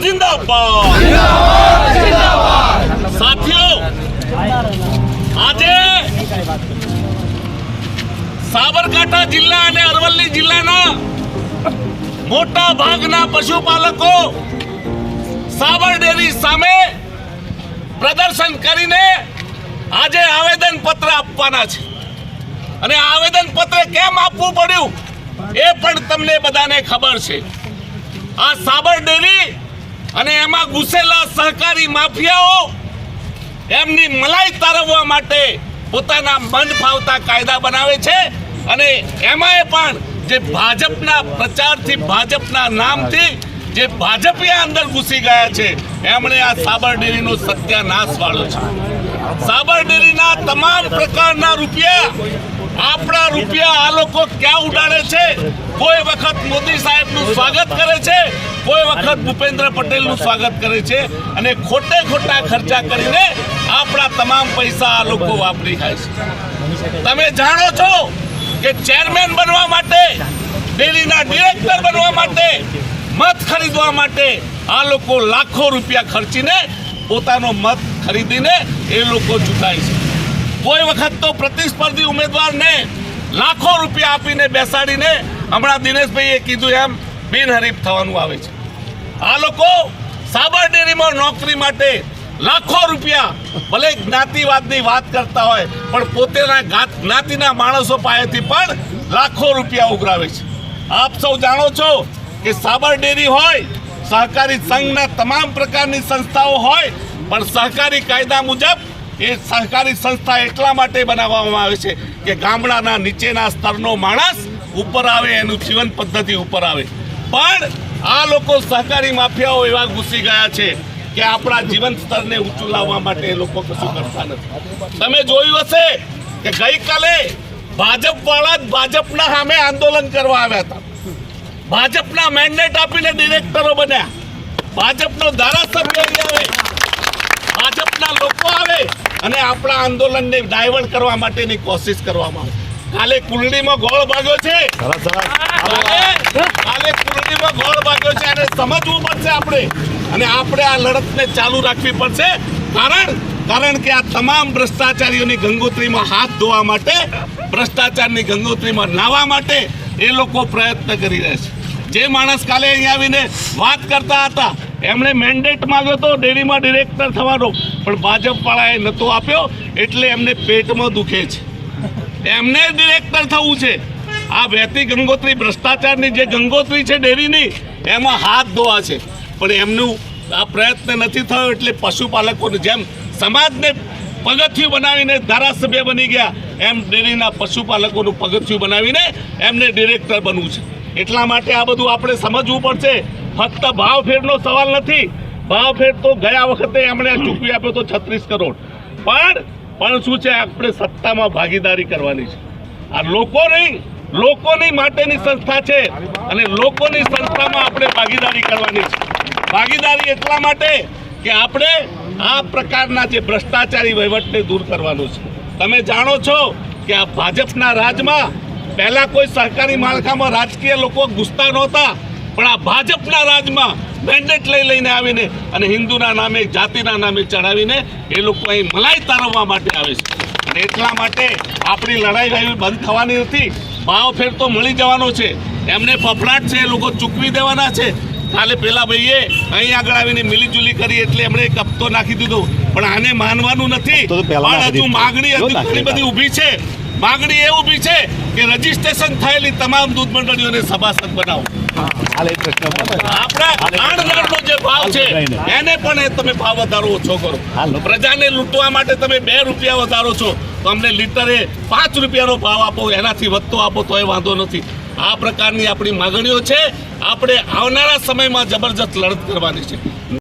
જિંદાબાદ સાથીઓ આજે સાબરકાંઠા જિલ્લા અને અરવલ્લી જિલ્લાના મોટા ભાગના પશુપાલકો સાબર ડેરી સામે પ્રદર્શન કરીને આજે આવેદન પત્ર આપવાના છે અને આવેદન પત્ર કેમ આપવું પડ્યું એ પણ તમને બધાને ખબર છે આ સાબર ડેરી અને એમાં ઘૂસેલા સહકારી માફિયાઓ એમની મલાઈ તારવવા માટે પોતાના મન ફાવતા કાયદા બનાવે છે. અને એમાંય પણ જે ભાજપના પ્રચારથી ભાજપના નામથી જે ભાજપિયા અંદર ઘૂસી ગયા છે, એમણે આ સાબર સત્યાનાશ વાળો છે. સાબર ડેરીના તમામ પ્રકારના રૂપિયા આપણા રૂપિયા આ લોકો ક્યાં ઉડાડે છે? કોઈ વખત મોદી સાહેબનું સ્વાગત કરે છે, કોઈ વખત ભૂપેન્દ્ર પટેલનું સ્વાગત કરે છે અને ખોટે ખોટા ખર્ચા કરીને આપણા તમામ પૈસા આ લોકો વાપરી ખાય છે. તમે જાણો છો કે ચેરમેન બનવા માટે, ડેરીના ડિરેક્ટર બનવા માટે મત ખરીદવા માટે આ લોકો લાખો રૂપિયા ખર્ચીને પોતાનો મત ખરીદીને એ લોકો ચૂંટાય છે. કોઈ વખત તો પ્રતિસ્પર્ધી ઉમેદવારને લાખો રૂપિયા આપીને બેસાડીને હમણાં દિનેશભાઈએ કીધું એમ, બિનહરીફ થવાનું આવે છે. આ લોકો સાબર ડેરીમાં નોકરી માટે લાખો રૂપિયા, ભલે જ્ઞાતિવાદની વાત કરતા હોય, પણ પોતેના જ્ઞાતિના માણસો પાસેથી પણ લાખો રૂપિયા ઉઘરાવે છે. આપ સૌ જાણો છો કે સાબર ડેરી હોય, સહકારી સંઘના તમામ પ્રકારની સંસ્થાઓ હોય, પણ સહકારી કાયદા મુજબ એ સહકારી સંસ્થા એટલા માટે બનાવવામાં આવે છે કે ગામડાના નીચેના સ્તરનો માણસ ઉપર આવે, એનું જીવન પદ્ધતિ ઉપર આવે. પણ આ લોકો સહકારી માફિયાઓ એવા ઘૂસી ગયા છે કે આપણા જીવન સ્તરને ઊંચું લાવવા માટે એ લોકો કશું કરતા નથી. તમે જોયું હશે કે ગઈકાલે ભાજપ વાળા જ ભાજપના સામે આંદોલન કરવા આવ્યા હતા. ભાજપના મેન્ડેટ આપીને ડિરેક્ટરો બન્યા. ભાજપનો ધારાસભ્ય આવે. ભાજપના લોકો આવે અને આપણા આંદોલનને ડાયવર્ટ કરવા માટેની કોશિશ કરવામાં આવે. કાલે કુલડીમાં ગોળ ભાગ્યો છે. કાલે કાલે કુલડીમાં ગોળ ભાગ્યો છે અને સમજવું પડશે આપણે. અને આપણે આ લડતને ચાલુ રાખવી પડશે. કારણ કારણ કે આ તમામ ભ્રષ્ટાચારીઓની ગંગોત્રીમાં હાથ ધોવા માટે ભ્રષ્ટાચારની ગંગોત્રીમાં નાહવા માટે એ લોકો પ્રયત્ન કરી રહ્યા છે. જે માણસ કાલે અહીંયા આવીને વાત કરતા હતા એમણે મેન્ડેટ માંગ્યો હતો ડેરીમાં ડિરેક્ટર થવાનો પણ ભાજપ નહોતો નતો આપ્યો એટલે એમને પેટમાં દુખે છે. એમને ડિરેક્ટર થવું છે. આ વહેતી ગંગોત્રી ભ્રષ્ટાચારની જે ગંગોત્રી છે ડેરીની, એમાં હાથ ધોવા છે. પણ એમનું આ પ્રયત્ન નથી થયો એટલે પશુપાલકોની જેમ સમાજને પગથિયું બનાવીને ધારાસભ્ય બની ગયા, એમ ડેરીના પશુપાલકોનું પગથિયું બનાવીને એમને ડિરેક્ટર બનવું છે. એટલા માટે આ બધું આપણે સમજવું પડશે. ફક્ત ભાવ ફેરનો સવાલ નથી. ભાવ ફેર તો ગયા વખતે એમણે ચૂકવી આપ્યો તો છત્રીસ કરોડ. પણ પણ શું છે, આપણે સત્તામાં ભાગીદારી કરવાની છે. આ લોકો નહીં લોકોની માટેની સંસ્થા છે અને લોકોની સંસ્થામાં આપણે ભાગીદારી કરવાની છે. ભાગીદારી એટલા માટે કે આપણે આ પ્રકારના જે ભ્રષ્ટાચારી વહીવટને દૂર કરવાનો છે. તમે જાણો છો કે આ ભાજપના રાજમાં પહેલાં કોઈ સહકારી માળખામાં રાજકીય લોકો ઘૂસતા નહોતા, પણ આ ભાજપના રાજમાં મેન્ડેટ લઈ લઈને આવીને અને હિન્દુના નામે જાતિના નામે ચડાવીને એ લોકો અહીં મલાઈ તારવવા માટે આવે છે. અને એટલા માટે આપણી લડાઈ રહેવી બંધ થવાની નથી. ભાવ ફેર તો મળી જવાનો છે. એમને ફફડાટ છે એ લોકો ચૂકવી દેવાના છે. કાલે પેલા ભાઈએ અહીં આગળ આવીને મિલીજુલી કરી એટલે એમણે એક હપ્તો નાખી દીધો. પણ આને માનવાનું નથી. પણ હજુ માગણી હજુ ઘણી બધી ઊભી છે. માગણી એ ઊભી છે કે રજીસ્ટ્રેશન થયેલી તમામ દૂધ મંડળીઓને સભાસદ બનાવો. પ્રજાને લૂંટવા માટે તમે બે રૂપિયા વધારો છો તો અમને લીટરે પાંચ રૂપિયાનો ભાવ આપો એનાથી વધતો આપો તો એ વાંધો નથી આ પ્રકારની આપણી માગણીઓ છે આપણે આવનારા સમયમાં જબરજસ્ત લડત કરવાની છે